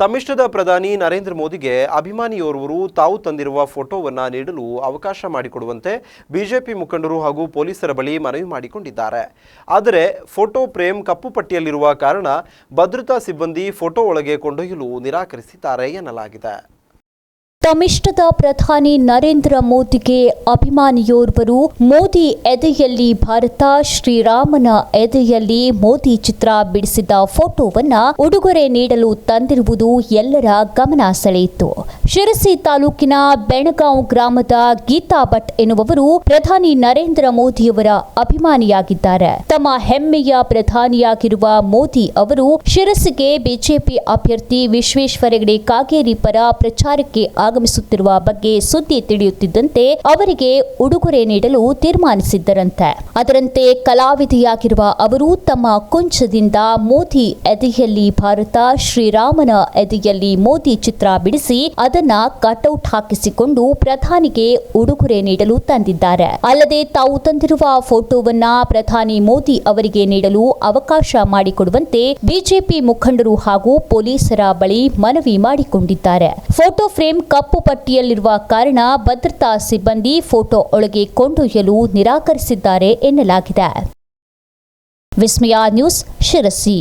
ತಮ್ಮಿಷ್ಟದ ಪ್ರಧಾನಿ ನರೇಂದ್ರ ಮೋದಿಗೆ ಅಭಿಮಾನಿಯೋರ್ವರು ತಾವು ತಂದಿರುವ ಫೋಟೋವನ್ನು ನೀಡಲು ಅವಕಾಶ ಮಾಡಿಕೊಡುವಂತೆ ಬಿಜೆಪಿ ಮುಖಂಡರು ಹಾಗೂ ಪೊಲೀಸರ ಬಳಿ ಮನವಿ ಮಾಡಿಕೊಂಡಿದ್ದಾರೆ. ಆದರೆ ಫೋಟೋ ಪ್ರೇಮ್ ಕಪ್ಪು ಪಟ್ಟಿಯಲ್ಲಿರುವ ಕಾರಣ ಭದ್ರತಾ ಸಿಬ್ಬಂದಿ ಫೋಟೋ ಒಳಗೆ ಕೊಂಡೊಯ್ಯಲು ನಿರಾಕರಿಸಿದ್ದಾರೆ ಎನ್ನಲಾಗಿದೆ. ತಮ್ಮಿಷ್ಟದ ಪ್ರಧಾನಿ ನರೇಂದ್ರ ಮೋದಿಗೆ ಅಭಿಮಾನಿಯೋರ್ವರು ಮೋದಿ ಎದೆಯಲ್ಲಿ ಭಾರತ, ಶ್ರೀರಾಮನ ಎದೆಯಲ್ಲಿ ಮೋದಿ ಚಿತ್ರ ಬಿಡಿಸಿದ ಫೋಟೋವನ್ನ ಉಡುಗೊರೆ ನೀಡಲು ತಂದಿರುವುದು ಎಲ್ಲರ ಗಮನ ಸೆಳೆಯಿತು. ಶಿರಸಿ ತಾಲೂಕಿನ ಬೆಣಗಾಂವ್ ಗ್ರಾಮದ ಗೀತಾ ಭಟ್ ಎನ್ನುವವರು ಪ್ರಧಾನಿ ನರೇಂದ್ರ ಮೋದಿಯವರ ಅಭಿಮಾನಿಯಾಗಿದ್ದಾರೆ. ತಮ್ಮ ಹೆಮ್ಮೆಯ ಪ್ರಧಾನಿಯಾಗಿರುವ ಮೋದಿ ಅವರು ಶಿರಸಿಗೆ ಬಿಜೆಪಿ ಅಭ್ಯರ್ಥಿ ವಿಶ್ವೇಶ್ವರ ಹೆಗಡೆ ಕಾಗೇರಿ ಪರ ಪ್ರಚಾರಕ್ಕೆ ಆಗಮಿಸುತ್ತಿರುವ ಬಗ್ಗೆ ಸುದ್ದಿ ತಿಳಿಯುತ್ತಿದ್ದಂತೆ ಅವರಿಗೆ ಉಡುಗೊರೆ ನೀಡಲು ತೀರ್ಮಾನಿಸಿದ್ದರಂತೆ. ಅದರಂತೆ ಕಲಾವಿದೆಯಾಗಿರುವ ಅವರು ತಮ್ಮ ಕುಂಚದಿಂದ ಮೋದಿ ಎದೆಯಲ್ಲಿ ಭಾರತ, ಶ್ರೀರಾಮನ ಎದೆಯಲ್ಲಿ ಮೋದಿ ಚಿತ್ರ ಬಿಡಿಸಿ ಅದನ್ನ ಕಟೌಟ್ ಹಾಕಿಸಿಕೊಂಡು ಪ್ರಧಾನಿಗೆ ಉಡುಗೊರೆ ನೀಡಲು ತಂದಿದ್ದಾರೆ. ಅಲ್ಲದೆ ತಾವು ತಂದಿರುವ ಫೋಟೋವನ್ನ ಪ್ರಧಾನಿ ಮೋದಿ ಅವರಿಗೆ ನೀಡಲು ಅವಕಾಶ ಮಾಡಿಕೊಡುವಂತೆ ಬಿಜೆಪಿ ಮುಖಂಡರು ಹಾಗೂ ಪೊಲೀಸರ ಬಳಿ ಮನವಿ ಮಾಡಿಕೊಂಡಿದ್ದಾರೆ. ಫೋಟೋ ಫ್ರೇಮ್ ಕಪ್ಪು ಪಟ್ಟಿಯಲ್ಲಿರುವ ಕಾರಣ ಭದ್ರತಾ ಸಿಬ್ಬಂದಿ ಫೋಟೋ ಒಳಗೆ ಕೊಂಡೊಯ್ಯಲು ನಿರಾಕರಿಸಿದ್ದಾರೆ ಎನ್ನಲಾಗಿದೆ. ವಿಸ್ಮಯ ನ್ಯೂಸ್ ಶಿರಸಿ.